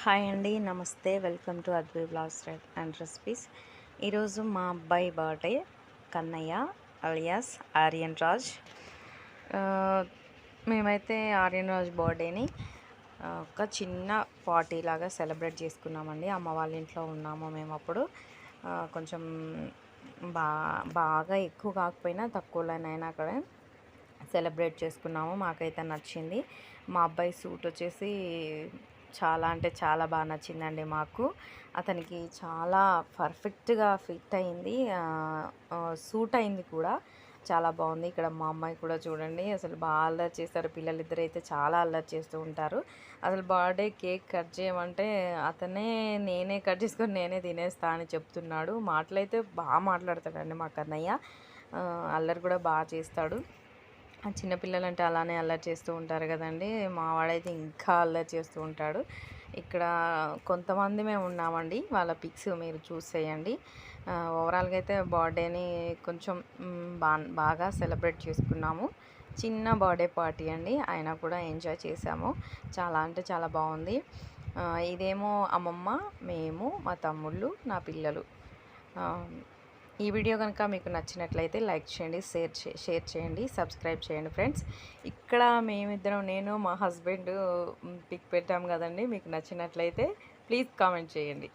Hi అండి నమస్తే. Welcome to Advi blogs and recipes. ఈరోజు మా అబ్బాయి బర్త్డే కన్నయ్య అలియాస్ ఆర్యన్ రాజ్. మేమైతే ఆర్యన్ రాజ్ బర్త్డేని ఒక చిన్న పార్టీ లాగా సెలబ్రేట్ చేసుకున్నామండి. అమ్మ వాళ్ళ ఇంట్లో ఉన్నాము మేము అప్పుడు. కొంచెం బా బాగా ఎక్కువ కాకపోయినా తక్కువలోనైనా అక్కడ సెలబ్రేట్ చేసుకున్నాము. మాకైతే నచ్చింది. మా అబ్బాయి సూట్ వచ్చేసి చాలా అంటే చాలా బాగా నచ్చిందండి మాకు. అతనికి చాలా పర్ఫెక్ట్గా ఫిట్ అయింది. సూట్ అయింది కూడా. చాలా బాగుంది. ఇక్కడ మా అమ్మాయి కూడా చూడండి. అసలు బాగా అల్లరి చేస్తారు. పిల్లలిద్దరు అయితే చాలా అల్లరి చేస్తూ ఉంటారు. అసలు బర్త్డే కేక్ కట్ చేయమంటే అతనే నేనే కట్ చేసుకొని నేనే తినేస్తా అని చెప్తున్నాడు. మాటలైతే బాగా మాట్లాడతాడండి మా కన్నయ్య. అల్లరి కూడా బాగా చేస్తాడు. చిన్నపిల్లలు అంటే అలానే అల్లరి చేస్తూ ఉంటారు కదండి. మా వాడైతే ఇంకా అల్లరి చేస్తూ ఉంటాడు. ఇక్కడ కొంతమంది మేము ఉన్నామండి. వాళ్ళ పిక్స్ మీరు చూసేయండి. ఓవరాల్గా అయితే బర్త్డేని కొంచెం బా బాగా సెలబ్రేట్ చేసుకున్నాము. చిన్న బర్త్డే పార్టీ అండి. అయినా కూడా ఎంజాయ్ చేసాము చాలా అంటే చాలా బాగుంది. ఇదేమో అమ్మమ్మ మేము మా తమ్ముళ్ళు నా పిల్లలు. ఈ వీడియో కనుక మీకు నచ్చినట్లయితే లైక్ చేయండి షేర్ చే షేర్ చేయండి సబ్స్క్రైబ్ చేయండి ఫ్రెండ్స్. ఇక్కడ మేమిద్దరం నేను మా హస్బెండ్ పిక్ పెట్టాం కదండి మీకు నచ్చినట్లయితే ప్లీజ్ కామెంట్ చేయండి.